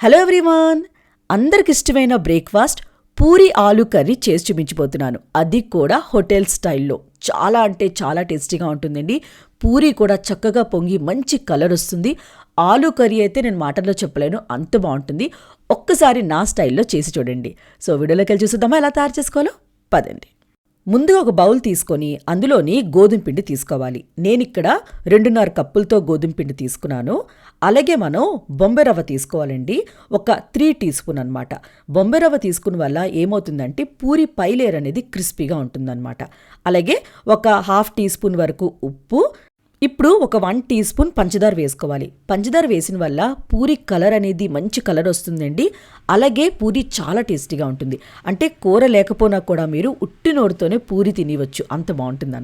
Hello everyone. అందరికి ఇష్టమైన breakfast puri ఆలు కర్రీ చేసి చూపించిపోతున్నాను అది కూడా హోటల్ స్టైల్లో. చాలా అంటే చాలా టేస్టీగా ఉంటుందండి. పూరి కూడా చక్కగా పొంగి మంచి కలర్ వస్తుంది. ఆలు కర్రీ అయితే నేను మాటల్లో చెప్పలేను. అంత బాగుంటుంది. ఒక్కసారి నా స్టైల్లో చేసి చూడండి. సో వీడియోలోకి వెళ్ళి చూసుద్దామా? ఎలా తయారు చేసుకోవాలో? పదండి. ముందుగా ఒక బౌల్ తీసుకొని అందులోని గోధుమ పిండి తీసుకోవాలి. నేనిక్కడ రెండున్నర కప్పులతో గోధుమ పిండి తీసుకున్నాను. అలాగే మనం బొంబెరవ్వ తీసుకోవాలండి. ఒక త్రీ టీ స్పూన్ అనమాట బొంబెరవ్వ తీసుకున్న వల్ల ఏమవుతుందంటే పూరి పైలేర్ అనేది క్రిస్పీగా ఉంటుందన్నమాట. అలాగే ఒక హాఫ్ టీ స్పూన్ వరకు ఉప్పు ఇప్పుడు ఒక వన్ టీ స్పూన్ పంచదార వేసుకోవాలి. పంచదార వేసిన వల్ల పూరి కలర్ అనేది మంచి కలర్ వస్తుందండి. అలాగే పూరి చాలా టేస్టీగా ఉంటుంది. అంటే కూర లేకపోయినా కూడా మీరు ఉట్టి నోరుతోనే పూరి తినవచ్చు. అంత బాగుంటుంది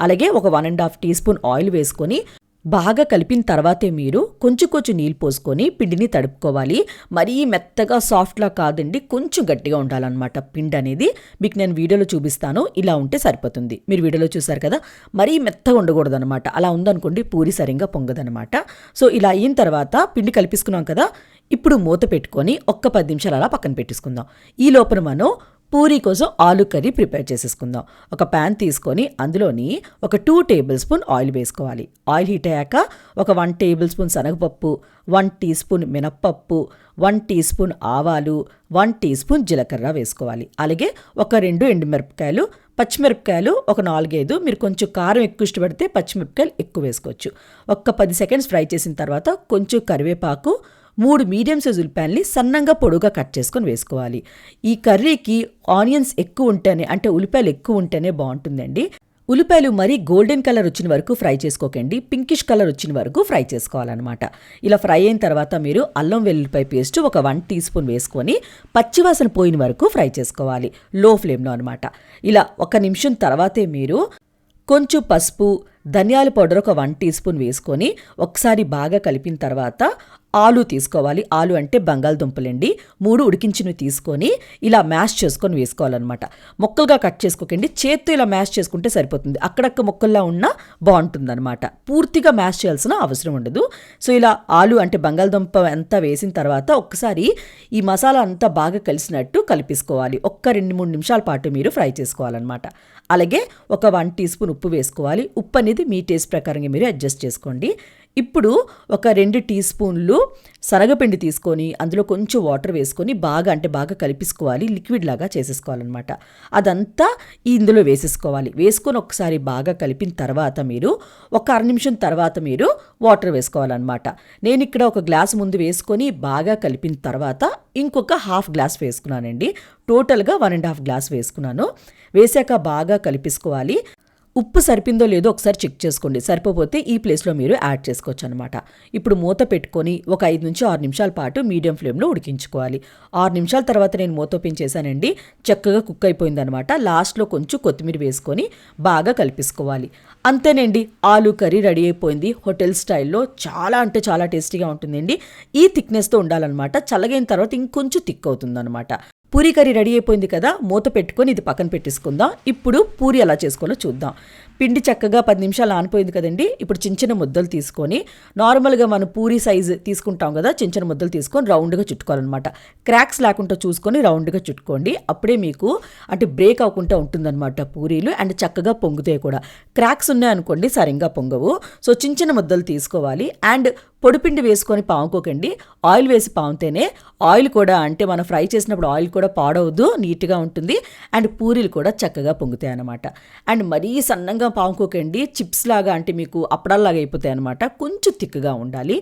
అలాగే ఒక one and half teaspoon oil వేసుకొని బాగా కలిపిన తర్వాతే మీరు కొంచెం కొంచెం నీళ్ళు పోసుకొని పిండిని తడుపుకోవాలి. మరీ మెత్తగా సాఫ్ట్లా కాదండి కొంచెం గట్టిగా ఉండాలన్నమాట పిండి అనేది. మీకు నేను వీడియోలో చూపిస్తాను ఇలా ఉంటే సరిపోతుంది. మీరు వీడియోలో చూసారు కదా మరీ మెత్తగా ఉండకూడదు అనమాట అలా ఉందనుకోండి పూరి సరిగ్గా పొంగదనమాట సో ఇలా అయిన తర్వాత పిండి కలిపిసుకున్నాం కదా ఇప్పుడు మూత పెట్టుకొని ఒక్క పది నిమిషాలు అలా పక్కన పెట్టేసుకుందాం. ఈ లోపల మనం పూరీ కోసం ఆలు కర్రీ ప్రిపేర్ చేసేసుకుందాం. ఒక ప్యాన్ తీసుకొని అందులోని ఒక టూ టేబుల్ స్పూన్ ఆయిల్ వేసుకోవాలి. ఆయిల్ హీట్ అయ్యాక ఒక వన్ టేబుల్ స్పూన్ శనగపప్పు వన్ టీ స్పూన్ మినప్పప్పు వన్ టీ స్పూన్ ఆవాలు వన్ టీ స్పూన్ జీలకర్ర వేసుకోవాలి. అలాగే ఒక రెండు ఎండుమిరపకాయలు పచ్చిమిరపకాయలు ఒక నాలుగైదు మీరు కొంచెం కారం ఎక్కువ ఇష్టపడితే పచ్చిమిరపకాయలు ఎక్కువ వేసుకోవచ్చు. ఒక్క పది సెకండ్స్ ఫ్రై చేసిన తర్వాత కొంచెం కరివేపాకు మూడు మీడియం సైజ్ ఉల్లిపాయల్ని సన్నంగా పొడుగా కట్ చేసుకొని వేసుకోవాలి. ఈ కర్రీకి ఆనియన్స్ ఎక్కువ ఉంటేనే అంటే ఉల్లిపాయలు ఎక్కువ ఉంటేనే బాగుంటుందండి. ఉల్లిపాయలు మరీ గోల్డెన్ కలర్ వచ్చిన వరకు ఫ్రై చేసుకోకండి. పింకిష్ కలర్ వచ్చిన వరకు ఫ్రై చేసుకోవాలన్నమాట. ఇలా ఫ్రై అయిన తర్వాత మీరు అల్లం వెల్లుల్లిపాయ పేస్ట్ ఒక వన్ టీ స్పూన్ వేసుకొని పచ్చివాసన పోయిన వరకు ఫ్రై చేసుకోవాలి. లో ఫ్లేమ్లో అనమాట ఇలా ఒక నిమిషం తర్వాతే మీరు కొంచెం పసుపు ధనియాల పౌడర్ ఒక వన్ టీ స్పూన్ వేసుకొని ఒకసారి బాగా కలిపిన తర్వాత ఆలు తీసుకోవాలి. ఆలు అంటే బంగాళదుంపలండి. మూడు ఉడికించినవి తీసుకొని ఇలా మ్యాష్ చేసుకొని వేసుకోవాలన్నమాట. మొక్కలుగా కట్ చేసుకోకండి. చేత్తో ఇలా మ్యాష్ చేసుకుంటే సరిపోతుంది. అక్కడక్క మొక్కల్లా ఉన్నా బాగుంటుందన్నమాట. పూర్తిగా మ్యాష్ చేయాల్సిన అవసరం ఉండదు. సో ఇలా ఆలు అంటే బంగాళదుంప అంతా వేసిన తర్వాత ఒక్కసారి ఈ మసాలా అంతా బాగా కలిసినట్టు కలిపేసుకోవాలి. ఒక్క రెండు మూడు నిమిషాల పాటు మీరు ఫ్రై చేసుకోవాలన్నమాట. అలాగే ఒక వన్ టీ స్పూన్ ఉప్పు వేసుకోవాలి. ఉప్పు అనేది మీ టేస్ట్ ప్రకారంగా మీరు అడ్జస్ట్ చేసుకోండి. ఇప్పుడు ఒక రెండు టీ స్పూన్లు శనగపిండి తీసుకొని అందులో కొంచెం వాటర్ వేసుకొని బాగా అంటే బాగా కలిపిసుకోవాలి లిక్విడ్ లాగా చేసేసుకోవాలన్నమాట. అదంతా ఇందులో వేసేసుకోవాలి. వేసుకొని ఒకసారి బాగా కలిపిన తర్వాత మీరు ఒక అర నిమిషం తర్వాత మీరు వాటర్ వేసుకోవాలన్నమాట. నేను ఇక్కడ ఒక గ్లాస్ ముందు వేసుకొని బాగా కలిపిన తర్వాత ఇంకొక హాఫ్ గ్లాస్ వేసుకున్నానండి. టోటల్గా వన్ అండ్ హాఫ్ గ్లాస్ వేసుకున్నాను. వేసాక బాగా కలిపేసుకోవాలి. ఉప్పు సరిపిందో లేదో ఒకసారి చెక్ చేసుకోండి. సరిపోతే ఈ ప్లేస్లో మీరు యాడ్ చేసుకోవచ్చు అనమాట ఇప్పుడు మూత పెట్టుకొని ఒక ఐదు నుంచి ఆరు నిమిషాల పాటు మీడియం ఫ్లేమ్లో ఉడికించుకోవాలి. ఆరు నిమిషాల తర్వాత నేను మూత ఓపెన్ చేశానండి. చక్కగా కుక్ అయిపోయిందనమాట లాస్ట్లో కొంచెం కొత్తిమీర వేసుకొని బాగా కలిపేసుకోవాలి. అంతేనండి ఆలు కర్రీ రెడీ అయిపోయింది. హోటల్ స్టైల్లో చాలా అంటే చాలా టేస్టీగా ఉంటుందండి. ఈ థిక్నెస్తో ఉండాలన్నమాట. చల్లగైన తర్వాత ఇంకొంచెం థిక్ అవుతుందన్నమాట. పూరీ కర్రీ రెడీ అయిపోయింది కదా మూత పెట్టుకొని ఇది పక్కన పెట్టేసుకుందాం. ఇప్పుడు పూరి ఎలా చేసుకోవాలో చూద్దాం. పిండి చక్కగా పది నిమిషాలు ఆనిపోయింది కదండి ఇప్పుడు చిన్న చిన్న ముద్దలు తీసుకొని నార్మల్గా మనం పూరి సైజు తీసుకుంటాం కదా చిన్న చిన్న ముద్దలు తీసుకొని రౌండ్గా చుట్టుకోవాలన్నమాట. క్రాక్స్ లేకుండా చూసుకొని రౌండ్గా చుట్టుకోండి. అప్పుడే మీకు అంటే బ్రేక్ అవ్వకుండా ఉంటుందన్నమాట పూరీలు అండ్ చక్కగా పొంగుతాయి కూడా. క్రాక్స్ ఉన్నాయనుకోండి సరిగ్గా పొంగవు. సో చిన్న చిన్న ముద్దలు తీసుకోవాలి. అండ్ పొడిపిండి వేసుకొని పాముకోకండి. ఆయిల్ వేసి పాముతేనే ఆయిల్ కూడా అంటే మనం ఫ్రై చేసినప్పుడు ఆయిల్ కూడా పాడవద్దు నీట్గా ఉంటుంది. అండ్ పూరీలు కూడా చక్కగా పొంగుతాయి అనమాట అండ్ మరీ సన్నంగా పాముకోకండి. చిప్స్ లాగా అంటే మీకు అప్పడాల్లాగా అయిపోతాయి అనమాట కొంచెం థిక్గా ఉండాలి.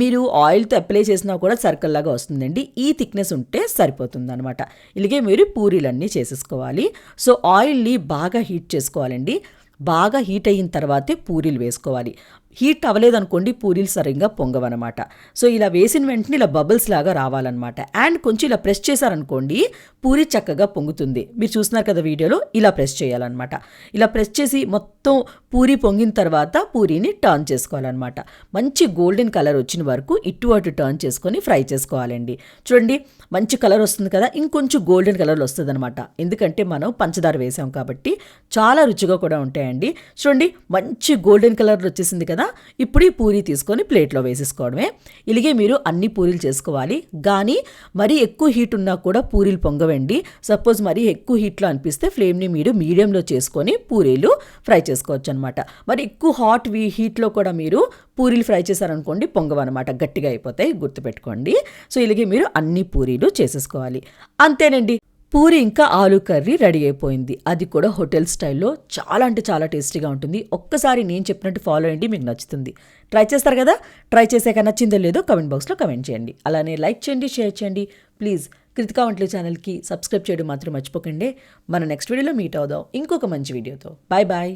మీరు ఆయిల్తో అప్లై చేసినా కూడా సర్కిల్ లాగా వస్తుందండి. ఈ థిక్నెస్ ఉంటే సరిపోతుంది అనమాట ఇలాగే మీరు పూరీలన్నీ చేసేసుకోవాలి. సో ఆయిల్ని బాగా హీట్ చేసుకోవాలండి. బాగా హీట్ అయిన తర్వాతే పూరీలు వేసుకోవాలి. హీట్ అవ్వలేదనుకోండి పూరీలు సరిగ్గా పొంగవన్నమాట. సో ఇలా వేసిన వెంటనే ఇలా బబుల్స్ లాగా రావాలన్నమాట. అండ్ కొంచెం ఇలా ప్రెస్ చేశారనుకోండి పూరి చక్కగా పొంగుతుంది. మీరు చూస్తున్నారు కదా వీడియోలో ఇలా ప్రెస్ చేయాలన్నమాట. ఇలా ప్రెస్ చేసి మొత్తం పూరి పొంగిన తర్వాత పూరీని టర్న్ చేసుకోవాలన్నమాట. మంచి గోల్డెన్ కలర్ వచ్చిన వరకు ఇటు అటు టర్న్ చేసుకొని ఫ్రై చేసుకోవాలండి. చూడండి మంచి కలర్ వస్తుంది కదా ఇంకొంచెం గోల్డెన్ కలర్ వస్తుంది అనమాట ఎందుకంటే మనం పంచదార వేసాం కాబట్టి చాలా రుచిగా కూడా ఉంటాయండి. చూడండి మంచి గోల్డెన్ కలర్ వచ్చేసింది కదా కదా? ఇప్పుడు ఈ పూరి తీసుకొని ప్లేట్లో వేసేసుకోవడమే. ఇలాగే మీరు అన్ని పూరీలు చేసుకోవాలి. కానీ మరీ ఎక్కువ హీట్ ఉన్నా కూడా పూరీలు పొంగవండి. సపోజ్ మరీ ఎక్కువ హీట్లో అనిపిస్తే ఫ్లేమ్ని మీరు మీడియంలో చేసుకొని పూరీలు ఫ్రై చేసుకోవచ్చు అనమాట మరి ఎక్కువ హాట్ వీ హీట్లో కూడా మీరు పూరీలు ఫ్రై చేశారనుకోండి పొంగవన్నమాట గట్టిగా అయిపోతాయి గుర్తుపెట్టుకోండి. సో ఇలాగే మీరు అన్ని పూరీలు చేసేసుకోవాలి. అంతేనండి. పూరి ఇంకా ఆలు కర్రీ రెడీ అయిపోయింది. అది కూడా హోటల్ స్టైల్లో చాలా అంటే చాలా టేస్టీగా ఉంటుంది. ఒక్కసారి నేను చెప్పినట్టు ఫాలో అయ్యండి మీకు నచ్చుతుంది. ట్రై చేస్తారు కదా? ట్రై చేసాక నచ్చిందో లేదో కమెంట్ బాక్స్లో కమెంట్ చేయండి. అలానే లైక్ చేయండి షేర్ చేయండి. ప్లీజ్ కృతికా వంటలు ఛానల్కి సబ్స్క్రైబ్ చేయడం మాత్రం మర్చిపోకండి. మన నెక్స్ట్ వీడియోలో మీట్ అవుదాం. ఇంకొక మంచి వీడియోతో. Bye bye.